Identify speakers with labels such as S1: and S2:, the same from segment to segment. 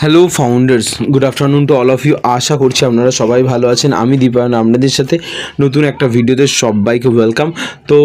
S1: hello founders good afternoon to all of you আশা করছি আপনারা সবাই ভালো আছেন আমি দীপায়ন আপনাদের সাথে নতুন একটা ভিডিওতে সবাইকে ওয়েলকাম তো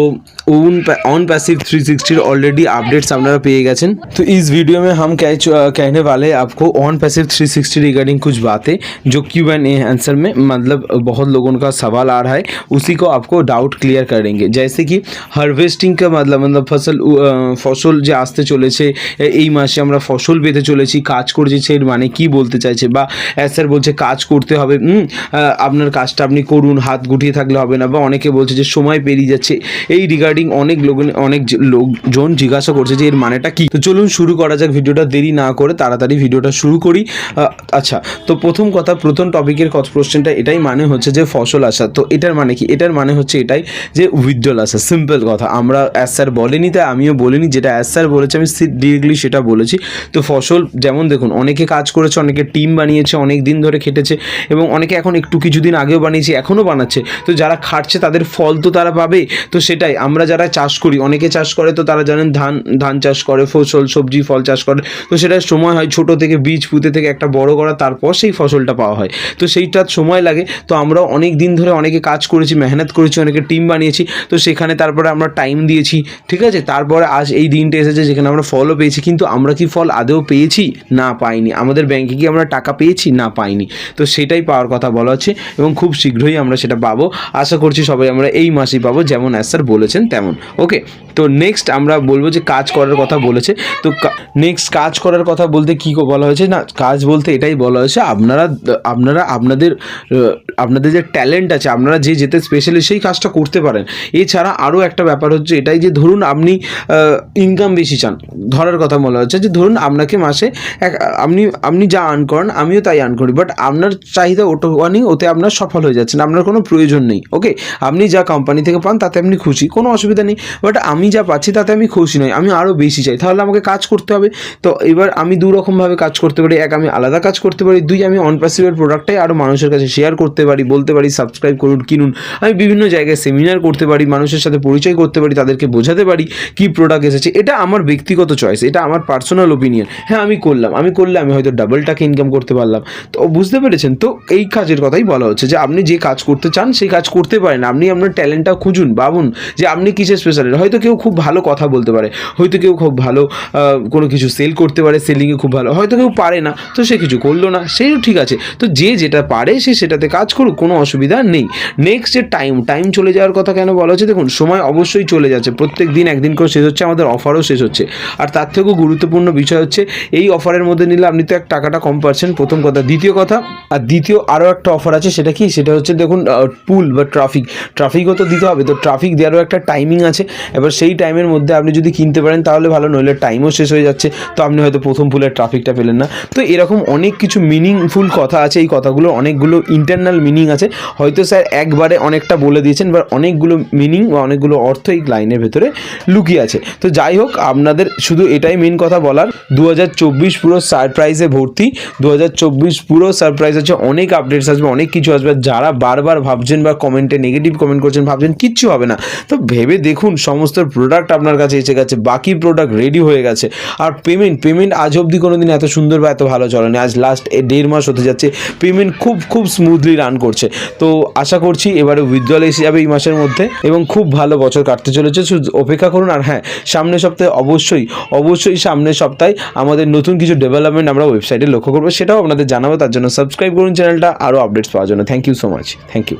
S1: own on passive 360 already updates আপনারা পেয়ে গেছেন तो इस वीडियो में हम कह कहने वाले हैं आपको ऑन पैसिव 360 रिगार्डिंग कुछ बातें जो क्यू एंड ए आंसर में मतलब बहुत लोगों का सवाल आ रहा है उसी को आपको डाउट क्लियर करेंगे जैसे कि হারভেস্টিং কা मतलब मतलब ফসল আহ, ফসল যে আসতে চলেছে এ- এই মাসে আমরা ফসল পেতে চলেছি কাজ করছি এর মানে কি বলতে চাইছে বা স্যার বলছে কাজ করতে হবে আপনার কাজটা আপনি করুন, হাত গুটিয়ে থাকলে হবে না বা অনেকে বলছে যে সময় পেরিয়ে যাচ্ছে। এই রিগার্ডিং অনেক লোক, অনেক লোকজন জিজ্ঞাসা করছে যে এর মানেটা কি? তো চলুন শুরু করা যাক, ভিডিওটা দেরি না করে তাড়াতাড়ি ভিডিওটা শুরু করি। আচ্ছা তো প্রথম কথা, প্রথম টপিকের প্রশ্নটা, এটাই মানে হচ্ছে যে ফসল আসা তো এটার মানে কি? এটার মানে হচ্ছে এটাই যে উইথড্রল আসা সিম্পল কথা, আমরা অ্যাজ স্যার বলেনি, তাই আমিও বলিনি। যেটা অ্যাজ স্যার বলেছে, আমি ডিরেক্টলি সেটা বলেছি। তো ফসল, যেমন দেখুন, অনেকে কাজ করেছে, অনেকে টিম বানিয়েছে, অনেক দিন ধরে খেটেছে এবং অনেকে এখন একটু কিছুদিন আগেও বানিয়েছে, এখনও বানাচ্ছে। তো যারা খাটছে তাদের ফল তো তারা পাবে। তো সেটাই, আমরা যারা চাষ করি, অনেকে চাষ করে তো তারা জানেন ধান ধান চাষ করে, ফসল, সবজি, ফল চাষ করে। তো সেটার সময় হয় ছোট থেকে বীজ পুঁতে থেকে একটা বড় করা, তারপর সেই ফসলটা পাওয়া হয়। তো সেইটার সময় লাগে। তো আমরা অনেক দিন ধরে অনেকে কাজ করেছি, মেহনত করেছি, অনেকে টিম বানিয়েছি। তো সেখানে তারপরে আমরা টাইম দিয়েছি, ঠিক আছে? তারপরে আজ এই দিনটা এসেছে যেখানে আমরা ফলও পেয়েছি। কিন্তু আমরা কি ফল আদেও পেয়েছি? না, পাইনি। আমাদের ব্যাংকে কি আমরা টাকা পেয়েছি, না পাইনি। তো সেটাই পাওয়ার কথা বলা হচ্ছে এবং খুব শীঘ্রই আমরা সেটা পাবো। আশা করছি সবাই আমরা এই মাসেই পাবো, যেমন অ্যাজ স্যার বলেছেন তেমন। ওকে তো নেক্সট আমরা বলব যে কাজ করার কথা বলেছে। তো নেক্সট কাজ করার কথা বলতে কী বলা হয়েছে? না, কাজ বলতে এটাই বলা হয়েছে, আপনারা আপনারা আপনাদের আপনাদের যে ট্যালেন্ট আছে, আপনারা যে যেতে স্পেশালি সেই কাজটা করতে পারেন। এছাড়া আরও একটা ব্যাপার হচ্ছে এটাই যে ধরুন আপনি ইনকাম বেশি চান। ধরার কথা বলা হচ্ছে যে ধরুন আপনাকে মাসে এক, আপনি আপনি যা আর্ন করেন, আমিও তাই আর্ন করি বাট আপনার চাহিদা ওটুকানি ওতে আপনার সফল হয়ে যাচ্ছেন আপনার কোনো প্রয়োজন নেই ওকে আপনি যা কোম্পানি থেকে পান, তাতে আপনি খুশি, কোনো অসুবিধা নেই বাট আমি যা পাচ্ছি তাতে আমি খুশি নই, আমি আরও বেশি চাই। তাহলে আমাকে কাজ করতে হবে। তো এবার আমি দু রকমভাবে কাজ করতে পারি, এক আমি আলাদা কাজ করতে পারি, দুই আমি অন প্যাসিভের প্রোডাক্টটাই আরও মানুষের কাছে শেয়ার করতে পারি, বলতে পারি সাবস্ক্রাইব করুন, কিনুন। আমি বিভিন্ন জায়গায় সেমিনার করতে পারি, মানুষের সাথে পরিচয় করতে পারি, তাদেরকে বোঝাতে পারি কি প্রোডাক্ট এসেছে। এটা আমার ব্যক্তিগত চয়েস এটা আমার পার্সোনাল ওপিনিয়ন হ্যাঁ আমি করলাম, আমি করলে আমি হয়তো ডাবল টাকা ইনকাম করতে পারলাম। তো বুঝতে পেরেছেন? তো এই কাজের কথাই বলা হচ্ছে যে, আপনি যে কাজ করতে চান, সেই কাজ করতে পারেন। আপনি আপনার ট্যালেন্টটা খুঁজুন, ভাবুন যে, আপনি কিসের স্পেশাল হয়তো কেউ খুব ভালো কথা বলতে পারে। হয়তো কেউ খুব ভালো কোনো কিছু সেল করতে পারে সেলিংয়ে খুব ভালো। হয়তো কেউ পারে না, তো সে কিছু করল না, সেও ঠিক আছে। তো যে যেটা পারে, সে সেটাতে কাজ করুক, কোনো অসুবিধা নেই। নেক্সট যে টাইম টাইম চলে যাওয়ার কথা কেন বলা হচ্ছে? দেখুন, সময় অবশ্যই চলে যাচ্ছে। প্রত্যেক দিন একদিন করে শেষ হচ্ছে, আমাদের অফারও শেষ হচ্ছে। আর তার থেকেও গুরুত্বপূর্ণ বিষয় হচ্ছে, এই অফারের মধ্যে নিলে আপনি তো এক টাকাটা কম পাচ্ছেন। প্রথম কথা। দ্বিতীয় কথা, আর দ্বিতীয় আরও একটা অফার আছে, সেটা কি? সেটা হচ্ছে, দেখুন পুল বা ট্রাফিক ট্রাফিকও তো দিতে হবে। তো ট্রাফিক দেওয়ারও একটা টাইমিং আছে। এবার সেই টাইমের মধ্যে আপনি যদি কিনতে পারেন, তাহলে ভালো, নইলে টাইমও শেষ হয়ে যাচ্ছে। তো আপনি হয়তো প্রথম ফুলের ট্রাফিকটা পেলেন না। তো এরকম অনেক কিছু মিনিংফুল কথা আছে, এই কথাগুলো অনেকগুলো ইন্টারনাল মিনিং আছে। হয়তো স্যার একবারে অনেকটা বলে দিয়েছেন বা অনেকগুলো মিনিং বা অনেকগুলো অর্থ এই লাইনের ভেতরে লুকিয়ে আছে। তো যাই হোক, আপনাদের শুধু এটাই মেন কথা বলার। দু হাজার চব্বিশ পুরো সারপ্রাইজে ভর্তি। দু হাজার চব্বিশ পুরো সারপ্রাইজ আছে অনেক আপডেটস আসবে, অনেক কিছু আসবে। যারা বারবার ভাবছেন বা কমেন্টে নেগেটিভ কমেন্ট করছেন, ভাবছেন কিচ্ছু হবে না। তো ভেবে দেখুন, সমস্ত প্রোডাক্ট আপনার কাছে এসে গেছে, বাকি প্রোডাক্ট রেডি হয়ে গেছে। আর পেমেন্ট পেমেন্ট আজ অবধি কোনো দিন এত সুন্দর বা এত ভালো চলেনি। আজ লাস্ট দেড় মাস হতে যাচ্ছে। পেমেন্ট খুব খুব স্মুথলি রান করছে। তো আশা করছি এবারে উইথড্রল এসে যাবে এই মাসের মধ্যে এবং খুব ভালো বছর কাটতে চলেছে। শুধু অপেক্ষা করুন আর হ্যাঁ সামনের সপ্তাহে অবশ্যই অবশ্যই সামনের সপ্তাহে আমাদের নতুন কিছু ডেভেলপমেন্ট আমরা ওয়েবসাইটে লক্ষ্য করব। সেটাও আপনাদের জানাব। তার জন্য সাবস্ক্রাইব করুন চ্যানেলটা। আরও আপডেটস পাওয়ার জন্য। Thank you so much thank you